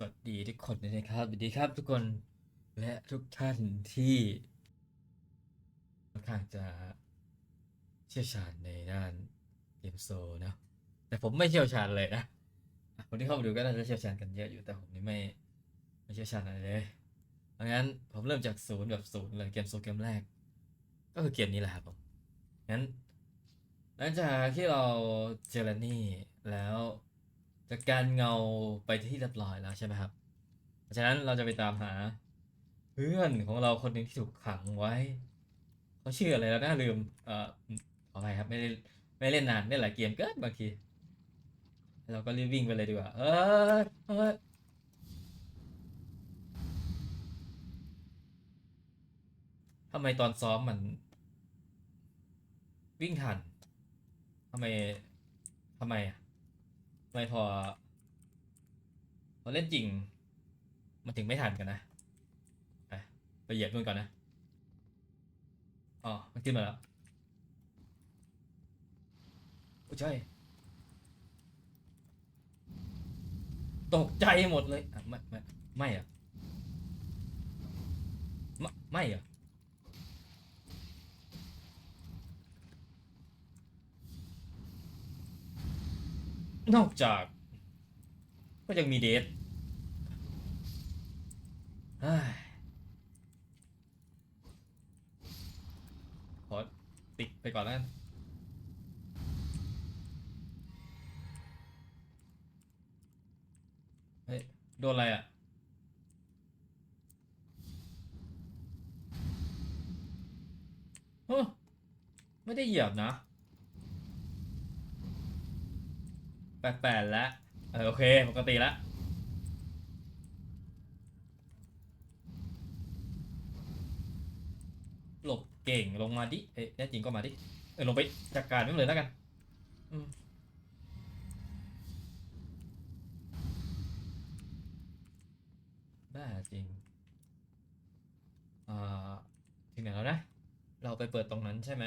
สวัสดีทุกคนนะครับสวัสดีครับทุกคนและทุกท่านที่ค่อนข้างจะเชี่ยวชาญในด้านเกมโซนะแต่ผมไม่เชี่ยวชาญเลยนะคนที่เข้ามาดูก็น่าจะเชี่ยวชาญกันเยอะอยู่แต่ผมนี่ไม่ไม่เชี่ยวชาญอะไรเลยเพราะงั้นผมเริ่มจากศูนย์แบบศูนย์เลยเกมโซเกมแรก ก็คือเกมนี้แหละครับผมงั้นหลังจากที่เราเจอแลนี่แล้ว จากการเงาไปที่เรียบร้อยแล้วใช่ไหมครับ เพราะฉะนั้นเราจะไปตามหา เพื่อนของเราคนหนึ่งที่ถูกขังไว้เขาชื่ออะไรแล้วน่าลืม เอ่ออืมขออภัยครับ ไม่ได้ไม่เล่นนานเล่นหลายเกมเกินบางที เราก็รีบวิ่งไปเลยดีกว่า เออเออทำไมตอนซ้อมมัน วิ่งทันทำไมทำไมอะ ไมพอ พอเล่นจริง มันถึงไม่ทันกันนะไปไปเหยียบนู่นก่อนนะอ๋อมันขึ้นมาแล้วโอ้ใช่ตกใจหมดเลยอะไม่ไม่ไม่อะไม่ไม่อะ นอกจาก ก็ยังมีเดทขอติดไปก่อนแล้วกันเฮ้ย โดนอะไรอะเฮ้ไม่ได้เหยียบนะ แปดๆแล้วเออโอเค ปกติแล้วหลบเก่งลงมาดิ เอ้ยแน่จริงก็มาดิ เออลงไปจัดการมันเลยแล้วกันบ้าจริง อ่า ถึงไหนแล้วนะ เราไปเปิดตรงนั้นใช่ไหม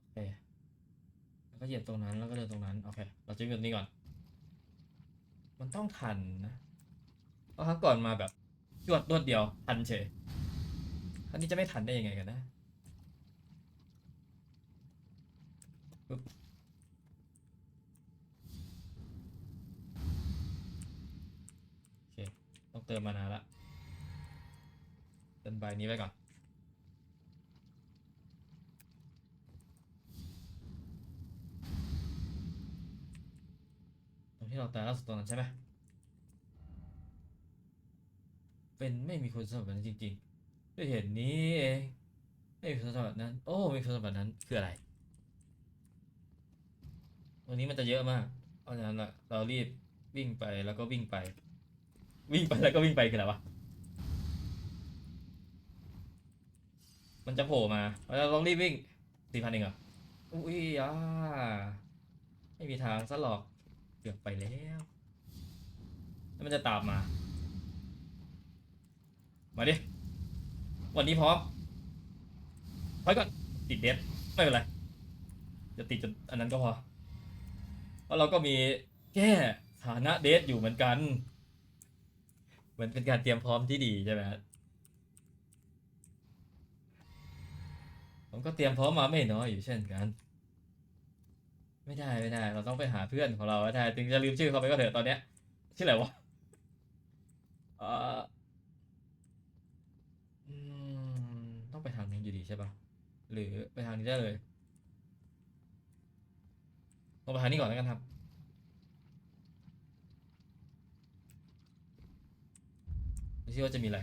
โอเค แล้วก็เหยียบตรงนั้นแล้วก็เดินตรงนั้น โอเค เราจะเหยียบนี้ก่อน มันต้องทันนะเพราะครั้งก่อนมาแบบจวดรวดเดียวทันเฉยครั้งนี้จะไม่ทันได้ยังไงกันนะปึ๊บโอเค ต้องเติมมานานละเติมใบนี้ไว้ก่อน ตรง ที่เราตายล่าสุดตรงนั้นใช่ไหมเป็นไม่มีคุณสมบัตินั้นจริงๆด้วยเหตุนี้เองไม่มีคุณสมบัตินั้น โอ้มีคุณสมบัตินั้นคืออะไร วันนี้มันจะเยอะมากเพราะฉะนั้นเรารีบวิ่งไปแล้วก็วิ่งไป วิ่งไปแล้วก็วิ่งไปคืออะไรวะมันจะโผล่มาเราลองรีบวิ่งสี่พันเองเหรออุ้ยอ่าไม่มีทางซะหรอก เกือบไปแล้ว แล้วมันจะตามมา มาดิ วันนี้พร้อมไปก่อนติดเดทไม่เป็นไร จะติดจนอันนั้นก็พอ เพราะเราก็มีแก้ฐานะเดทอยู่เหมือนกัน เหมือนเป็นการเตรียมพร้อมที่ดีใช่ไหมฮะผมก็เตรียมพร้อมมาไม่น้อยอยู่เช่นกัน ไม่ได้ไม่ได้ เราต้องไปหาเพื่อนของเราให้ได้ถึงจะลืมชื่อเขาไปก็เถอะตอนเนี้ยชื่ออะไรวะเอออืมต้องไปทางนี้อยู่ดีใช่ปะหรือไปทางนี้ได้เลยลองไปทางนี้ก่อนแล้วกันครับดูซิว่าจะมีอะไร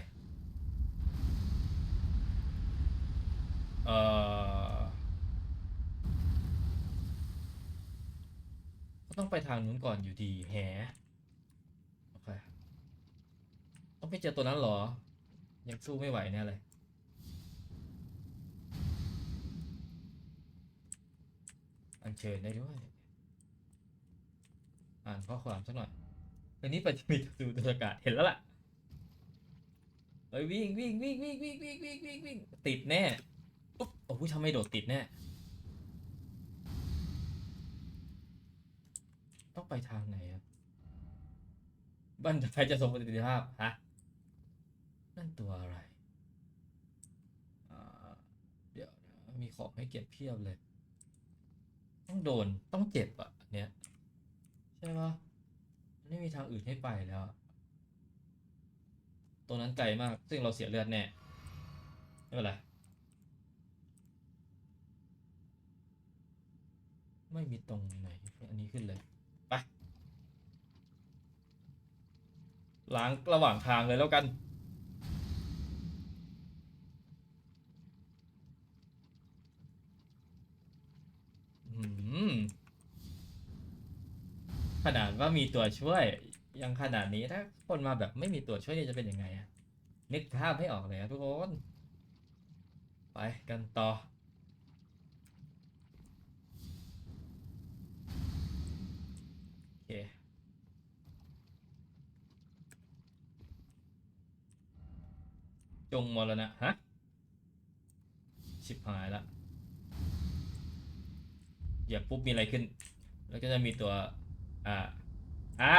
เอ่อ ก็ ต้องไปทางนู้นก่อนอยู่ดีแฮะโอเคต้องไปเจอตัวนั้นเหรอ ยังสู้ไม่ไหวแน่เลยอัญเชิญได้ด้วยอ่านข้อความสักหน่อยอันนี้ไปจะมีดูตัวประกาศเห็นแล้วล่ะเฮ้ยวิ่งวิ่งวิ่งวิ่งวิ่งวิ่งวิ่งวิ่งวิ่งติดแน่ปุ๊บโอ้ยทำไมโดดติดแน่ ต้องไปทางไหนอะบันไฟจะทรงประสิทธิภาพฮะนั่นตัวอะไรเดี๋ยวนะมีของให้เก็บเพียบเลย ต้องโดนต้องเจ็บอะเนี้ยใช่ปะไม่มีทางอื่นให้ไปแล้วตรงนั้นไกลมาก ซึ่งเราเสียเลือดแน่ ไม่เป็นไร ไม่มีตรงไหน อันนี้ขึ้นเลย ไป ล้างระหว่างทางเลยแล้วกัน ขนาดว่ามีตัวช่วย ยังขนาดนี้ถ้าคนมาแบบไม่มีตัวช่วยจะเป็นยังไงอะนึกภาพไม่ออกเลยทุกคน ไปกันต่อโอเค จงมรณะฮะชิบหายละเหยียบปุ๊บมีอะไรขึ้น แล้วก็จะมีตัว อ่า อ่า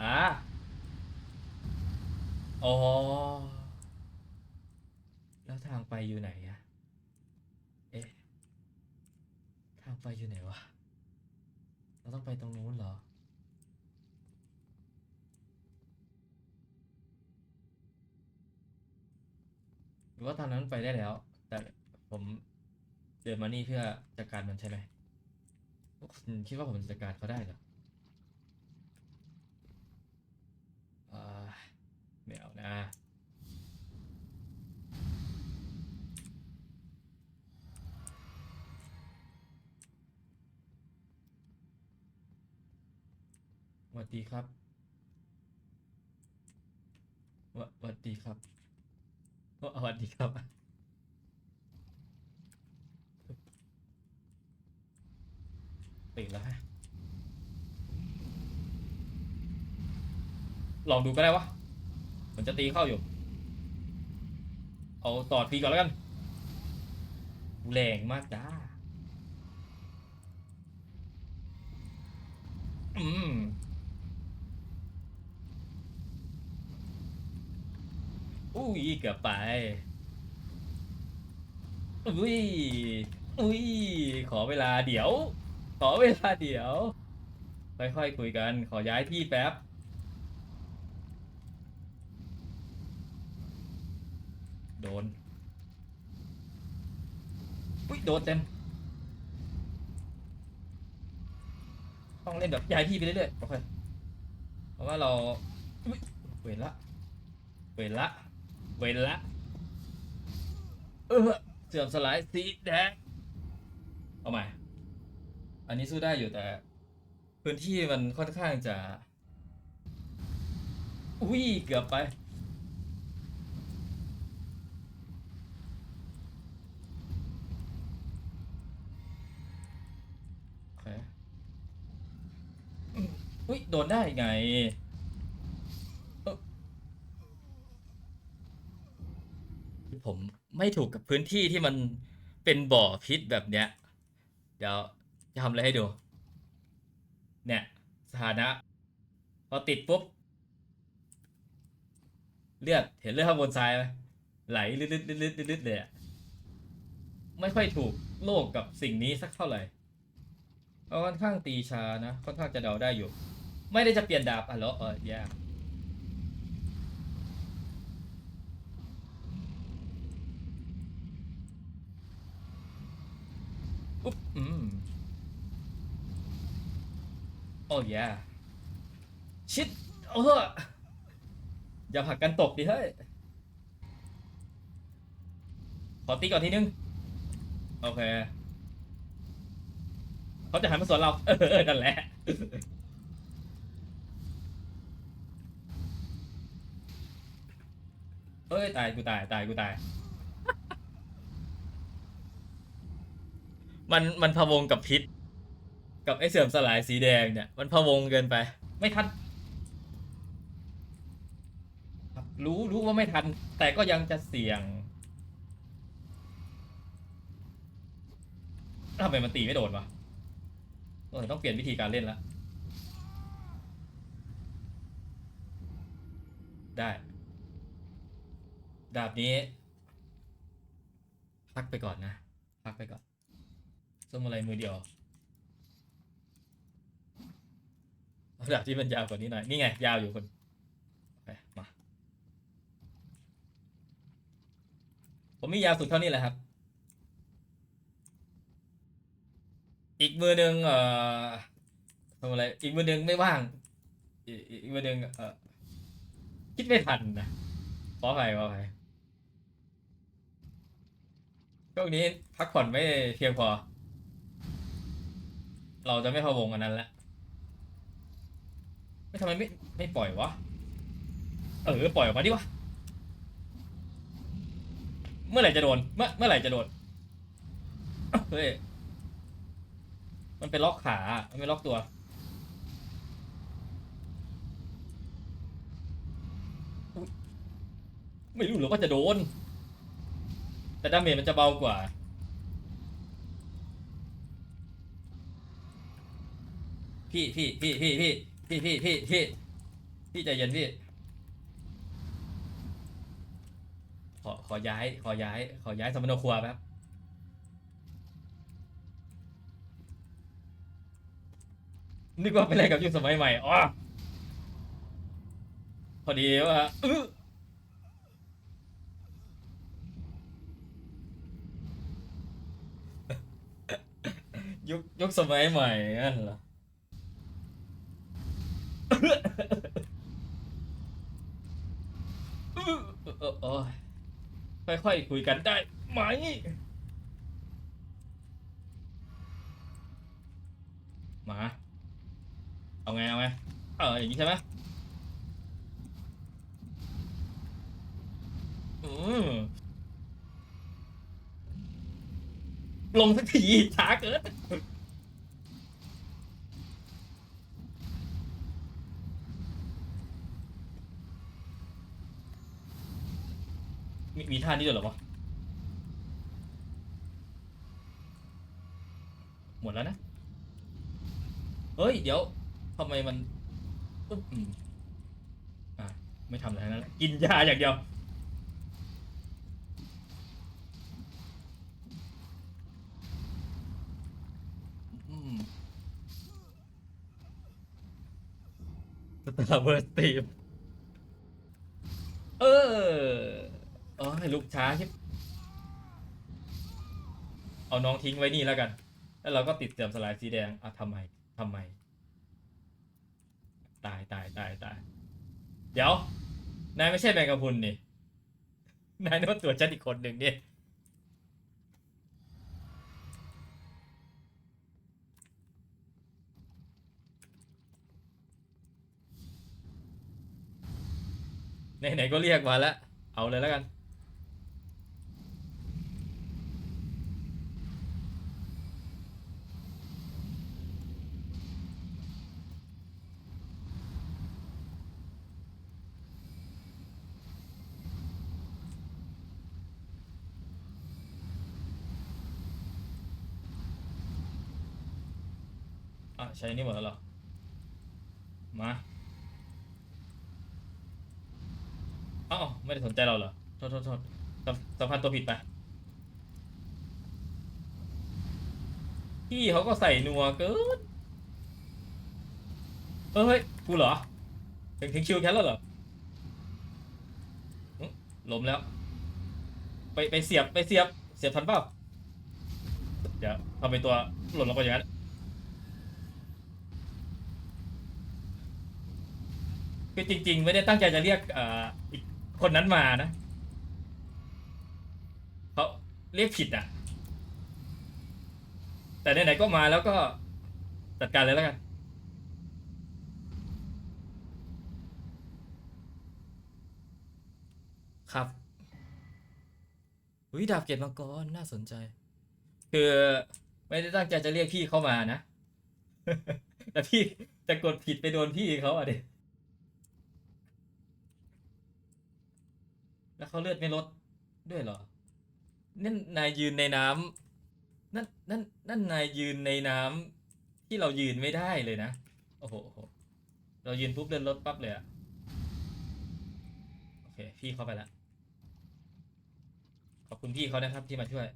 อ่าอ๋อ แล้วทางไปอยู่ไหนอะเอ๊ะ ทางไปอยู่ไหนวะ เราต้องไปตรงนู้นเหรอ รือว่าตอนนั้นไปได้แล้ว แต่ผมเดินมานี่เพื่อจัดการมันใช่ไหมคุณคิดว่าผมจัดการเขาได้เหรอไม่เอานะสวัสดีครับวะสวัสดีครับ สวัสดีครับตื่นแล้วฮะ ลองดูก็ได้วะมันจะตีเข้าอยู่ เอาตอดพีก่อนแล้วกัน แรงมากจ้า อืม อุ้ยเกือบไป อุ้ย อุ้ย ขอเวลาเดี๋ยว ขอเวลาเดี๋ยว ค่อยๆคุยกัน ขอย้ายที่แป๊บ โดน อุ้ย โดนเต็ม ต้องเล่นแบบย้ายที่ไปเรื่อยๆโอเคเพราะว่าเราเวรละเวรละ เวรละ เออเสื่อมสลายสีแดงเอาใหม่อันนี้สู้ได้อยู่แต่ พื้นที่มันค่อนข้างจะ อุ้ยเกือบไป โอเค อุ้ยโดนได้ไงเอ้อ ผมไม่ถูกกับพื้นที่ที่มันเป็นบ่อพิษแบบเนี้ย เดี๋ยวจะทำอะไรให้ดู เนี่ยสถานะ พอติดปุ๊บ เลือดเห็นเลือดข้างบนซ้ายไหมไหลลึดๆๆๆๆเลยอะไม่ค่อยถูกโลกกับสิ่งนี้สักเท่าไหร่ค่อนข้างตีชานะ ค่อนข้างจะเดาได้อยู่ ไม่ได้จะเปลี่ยนดาบอะเหรอเออแย่ อุ๊บอืมโอ้แย่ชิดเอออย่าผลักกันตกดิเฮ้ย ขอตีก่อนทีนึง โอเค เขาจะหันมาสวนเรา เออ นั่นแหละ เอ้ย ตาย กูตาย ตาย กูตาย มันมันพะวงกับพิษ กับไอ้เสื่อมสลายสีแดงเนี่ย มันพะวงเกินไป ไม่ทันครับรู้รู้ว่าไม่ทัน แต่ก็ยังจะเสี่ยงทำไมมันตีไม่โดนวะเออต้องเปลี่ยนวิธีการเล่นละได้ ดาบนี้ พักไปก่อนนะ พักไปก่อน ส้มอะไรมือเดียวเอาดาบที่มันยาวกว่านี้หน่อย นี่ไง ยาวอยู่คนไปมา ผมมียาวสุดเท่านี้แหละครับ อีกมือหนึ่งเอ่อทำอะไร อีกมือหนึ่งไม่ว่าง อีกมือหนึ่งเอ่อคิดไม่ทันนะขออภัยขออภัยช่วงนี้พักผ่อนไม่เพียงพอ เราจะไม่พะวงอันนั้นล้วไม่ทำไมไม่ไม่ปล่อยวะ เออปล่อยออกมาดิวะ เมื่อไหร่จะโดน เมื่อเมื่อไหร่จะโดน เฮ้ย มันเป็นล็อกขามันไม่ล็อกตัว ไม่รู้หรอกว่าจะโดน แต่ดาเมจมันจะเบากว่า พี่พี่พี่พี่พี่พี่พี่พี่พี่พี่ใจเย็นพี่ขอขอย้าย ขอย้าย ขอย้ายสมนครัวแป๊บนึกว่าเป็นอะไรกับยุคสมัยใหม่อ๋อพอดีว่าออยุคยุคสมัยใหม่นั่นเหรอ อื้อเออเออค่อยๆคุยกันได้ไหม มา เอาไง เอาไง เอออย่างนี้ใช่ไหมอืมลงสักทีช้าเกิน ท่านี้ด้วยเหรอวะ หมดแล้วนะ เฮ้ย เดี๋ยวทำไมมันอึ๊บอะ ไม่ทำอะไรนั้นแหละกินยาอย่างเดียวอืมสตาร์เบอร์สตีมเออเออ ให้ลุกช้าใช่เอาน้องทิ้งไว้นี่แล้วกัน แล้วเราก็ติดเสื่อมสลายสีแดงอะทำไมทำไม ตายตายตายตาย เดี๋ยว นายไม่ใช่แมงกะพรุนนี่ นายนึกว่าตัวฉันอีกคนหนึ่งเนี่ยไหนๆก็เรียกมาแล้ว เอาเลยแล้วกัน อะใช้นี่หมดแล้วเหรอ มาอ้าวไม่ได้สนใจเราเหรอ โทษโทษโทษสัมพันธ์ตัวผิดไปพี่เขาก็ใส่นัวเกินเอ้ยเฮ้ยกูเหรอ ถึงถึงคิวแคทแล้วเหรออื้อล้มแล้ว ไปไปเสียบไปเสียบ เสียบทันเปล่า เดี๋ยวทำเป็นตัวหล่นลงไปอย่างนั้น คือจริง ๆ ไม่ได้ตั้งใจจะเรียกเอ่ออีกคนนั้นมานะเขาเรียกผิดอะ แต่ไหนๆก็มาแล้วก็จัดการเลยแล้วกัน ครับวิดาบเกตมังกรน่าสนใจ คือไม่ได้ตั้งใจจะเรียกพี่เข้ามานะ แต่พี่แต่กดผิดไปโดนพี่เขาอะดิ แล้วเขาเลือดไม่ลดด้วยเหรอ นั่นนายยืนในน้ำนั่นนั่นนั่นนายยืนในน้ำที่เรายืนไม่ได้เลยนะ โอ้โหโโห เรายืนปุ๊บเลือดลดปั๊บเลยอะโอเค พี่เข้าไปละ ขอบคุณพี่เขานะครับที่มาช่วย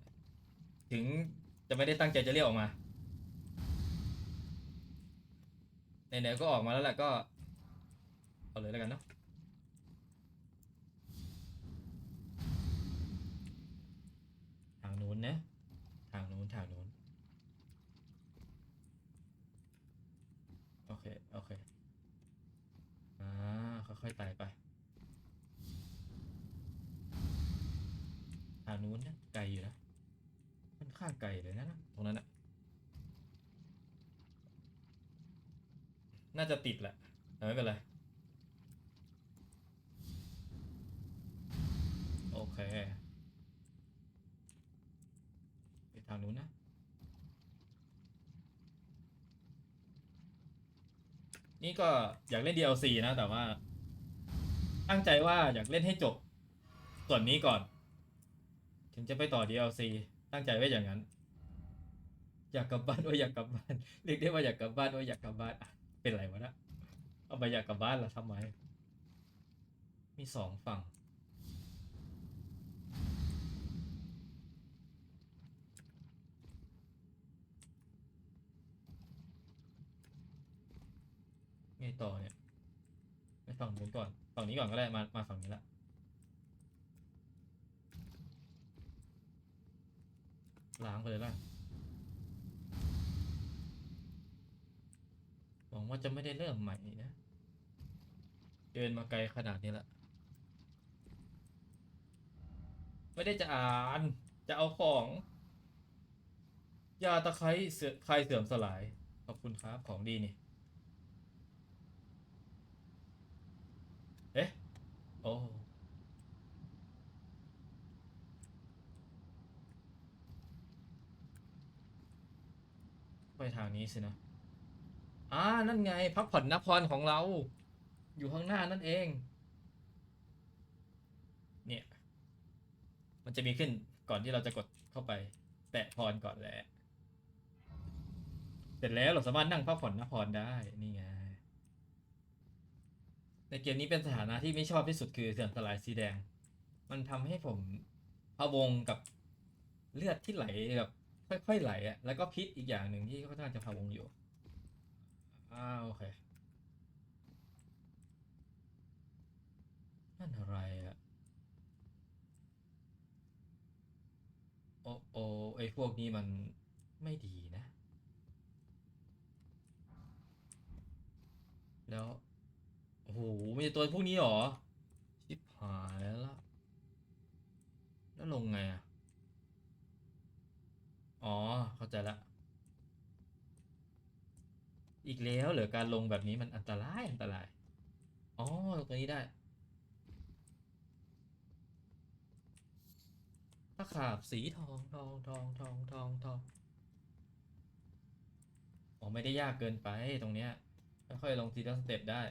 ถึงจะไม่ได้ตั้งใจจะเรียกออกมาไหนๆก็ออกมาแล้วแหละก็ เอาเลยแล้วกันเนาะ ทางนู้นนะ ทางนู้นทางนู้น โอเค โอเค อ่า ค่อยๆ ไต่ไปทางนู้นนะไกลอยู่นะค่อนข้างไกลเลยนะนะตรงนั้นนะน่าจะติดแหละแต่ไม่เป็นไรโอเคไปทางนู้นนะนี่ก็อยากเล่น DLC นะ แต่ว่า ตั้งใจว่าอยากเล่นให้จบ ส่วนนี้ก่อน ถึงจะไปต่อ DLC ตั้งใจไว้อย่างนั้น อยากกลับบ้านว่าอยากกลับบ้านเรียกได้ว่าอยากกลับบ้านว่าอยากกลับบ้านเป็นไรวะนะเอาไปอยากกลับบ้านละทำไม มีสองฝั่งไงต่อเนี่ย ไปฝั่งนู้นก่อน ฝั่งนี้ก่อนก็ได้มามาฝั่งนี้ละล้างไปเลยล่ะหวังว่าจะไม่ได้เริ่มใหม่นะ เดินมาไกลขนาดนี้ละไม่ได้จะอ่าน จะเอาของ ยาตะไคร้เสื่อคลายเสื่อมสลาย ขอบคุณครับ ของดีนี่ เอ๊ะ โอ้ไปทางนี้สินะอ่านั่นไง พักผ่อนนพรของเรา อยู่ข้างหน้านั่นเอง เนี่ย มันจะมีขึ้นก่อนที่เราจะกดเข้าไป แตะพรก่อนแหละเสร็จแล้วเราสามารถนั่งพักผ่อนนพรได้ นี่ไง ในเกมนี้เป็นสถานะที่ไม่ชอบที่สุดคือเสื่อมสลายสีแดง มันทำให้ผมพะวงกับเลือดที่ไหลแบบค่อยๆไหลอะแล้วก็พิษอีกอย่างหนึ่งที่ค่อนข้างจะพะวงอยู่อ้าวโอเคนั่นอะไรอะโอโอไอพวกนี้มันไม่ดีนะ แล้ว โอ้โหมีตัวพวกนี้หรอ ชิบหายแล้ว แล้วลงไงอะ อ๋อ เข้าใจละ อีกแล้วเหรือการลงแบบนี้มันอันตราย อันตราย อ๋อตรงนี้ได้ตะขาบสีทองทองทองทองทองทองอ๋อไม่ได้ยากเกินไปตรงเนี้ยค่อยๆลงทีละสเต็ปได้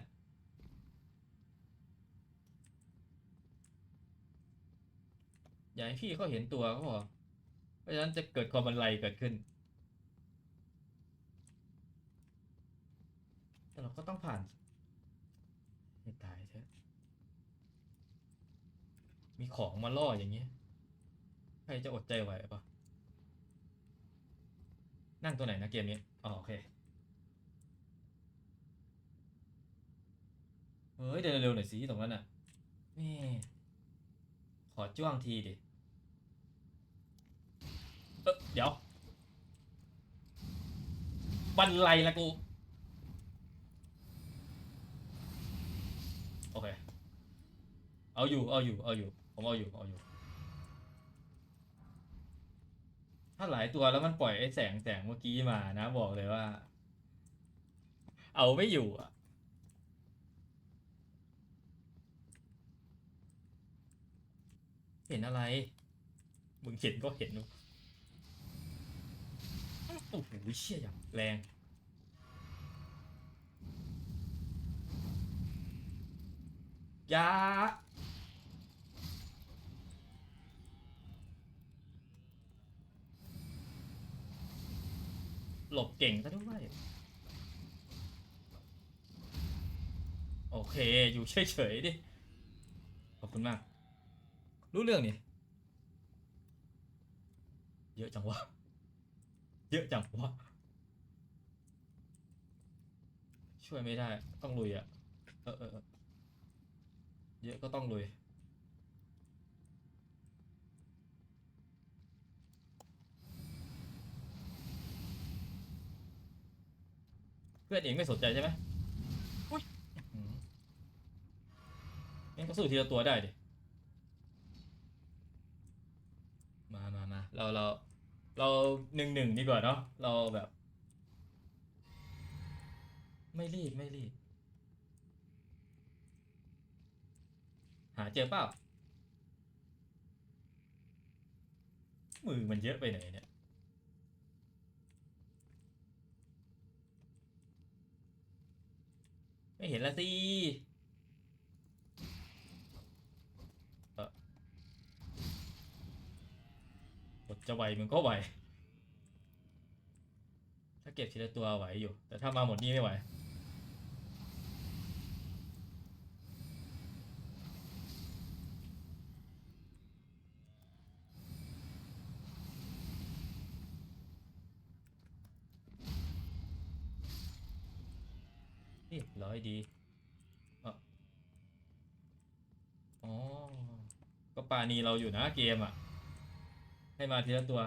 อย่าให้พี่เขาเห็นตัวก็พอเพราะฉะนั้นจะเกิดความบันไลเกิดขึ้น แต่เราก็ต้องผ่านให้ตายเถอะมีของมาล่ออย่างเงี้ย ใครจะอดใจไหวปะนั่งตัวไหนนะเกมนี้อ๋อโอเค เฮ้ยเดินเร็วๆหน่อยสิตรงนั้นน่ะแม่ขอจ้วงทีดิ เออเดี๋ยว บันไลละกู โอเค เอาอยู่ เอาอยู่ เอาอยู่ ผมเอาอยู่ เอาอยู่ ถ้าหลายตัวแล้วมันปล่อยไอ้แสงแสงเมื่อกี้มานะ บอกเลยว่า เอาไม่อยู่อะ เห็นอะไร มึงเห็นก็เห็นนู โอ้โหเชี่ยอย่างแรงอยาหลบเก่งซะด้วย โอเค อยู่เฉยๆดิโอ้โหคุณมาก รู้เรื่องนี่ เยอะจังวะ เยอะจังวะช่วยไม่ได้ ต้องลุยอะ่ะเออเออเออเยอะก็ต้องลุยเพื่อนเองไม่สนใจใช่ไหมอุ้ยอื้อหืองั้นก็สู้ทีละตัวได้ดิ มามามาเราเรา เราหนึ่งหนึ่งดีกว่าเนาะเราแบบ ไม่รีบไม่รีบ หาเจอเปล่ามือมันเยอะไปไหนเนี่ยไม่เห็นละสิเออกด จะไหวมันก็ไหว ถ้าเก็บทีละตัวไหวอยู่ แต่ถ้ามาหมดนี่ไม่ไหวเรียบร้อยดีอ๋อ ก็ปานีเราอยู่นะเกมอะ ให้มาทีละตัว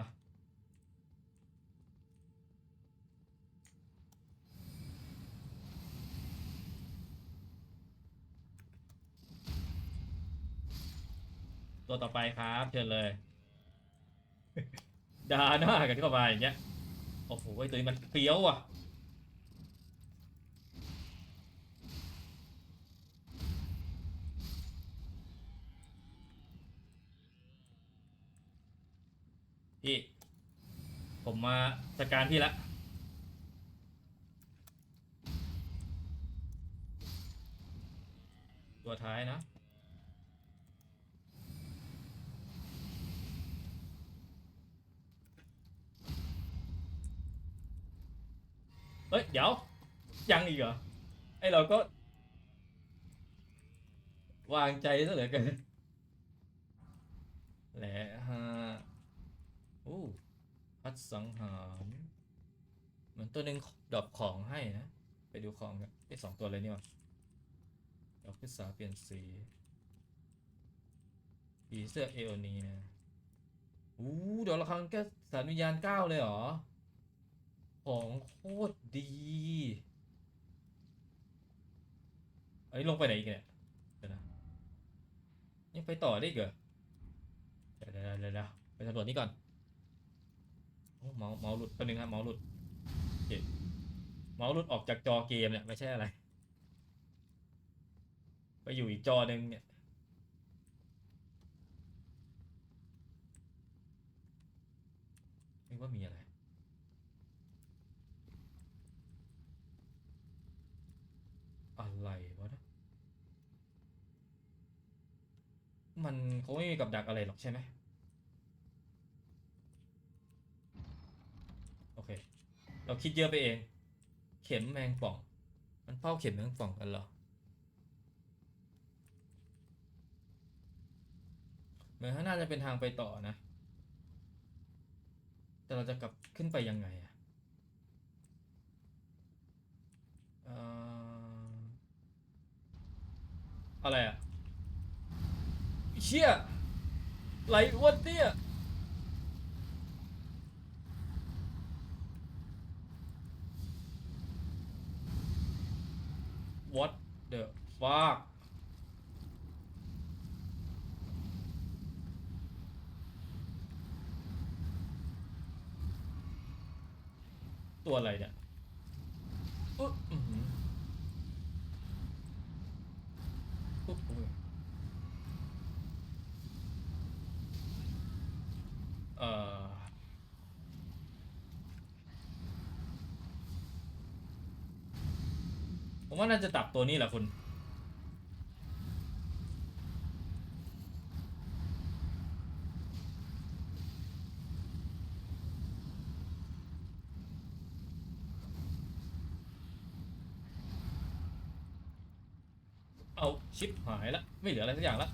ตัวต่อไปครับเชิญเลยดาหน้ากันเข้าไปอย่างเงี้ยโอ้โหไอ้ตัวนี้มันเฟี้ยวอะ พี่ ผมมาจัดการพี่ละตัวท้ายนะเฮ้ย เดี๋ยว ยังอีกเหรอ ไอเราก็ วางใจซะเหลือเกินแหละฮะ พัดสังหารเหมือนตัวหนึ่งดรอปของให้นะ ไปดูของกันไอ้สองตัวเลยนี่วะดอกพิษาเปลี่ยนสีผีเสื้อเอโอนีนะอู้เดี๋ยวละครั้งแค่สารวิญญาณเก้าเลยเหรอ ของโคตรดีไอ้ลงไปไหนอีกเนี่ยเดี๋ยวนะยังไปต่อได้อีกเหรอเดี๋ยวเดี๋ยวเดี๋ยวไปสำรวจนี่ก่อน เมาส์เมาส์หลุดแป๊บนึงครับเมาส์หลุดโอเคเมาส์หลุดออกจากจอเกมเนี่ยไม่ใช่อะไร ไปอยู่อีกจอหนึ่งเนี่ยไม่ว่ามีอะไรอะไรวะนะมันคงไม่มีกับดักอะไรหรอกใช่ไหม โอเค เราคิดเยอะไปเอง เข็มแมงป่อง มันเฝ้าเข็มแมงป่องกันเหรอ เหมือนข้างหน้าจะเป็นทางไปต่อนะ แต่เราจะกลับขึ้นไปยังไงอะเอ่ออะไรอะเชี่ยไหลอ้วนเนี่ย What the fuck ตัวอะไรเนี่ยอุ๊ยอื้อหืออุ๊ยอุ๊ยเอ่อ ผมว่าน่าจะตับตัวนี้แหละคุณ เอาชิปหายละ ไม่เหลืออะไรสักอย่างละ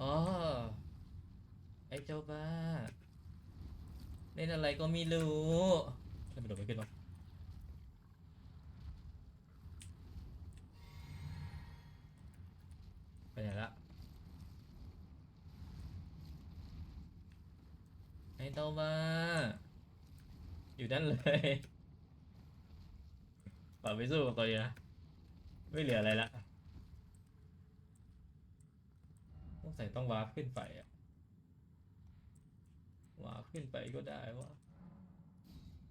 อ๋อ ไอ้เจ้าบ้า เล่นอะไรก็ไม่รู้ทำไมโดดไม่ขึ้นวะไปไหนละ ไอ้เจ้าบ้า อยู่นั่นเลย ป่า ไปสู้กับตัวเองนะไม่เหลืออะไรละต้องใส่ต้องวาร์ปขึ้นไปอะวาร์ปขึ้นไปก็ได้วะ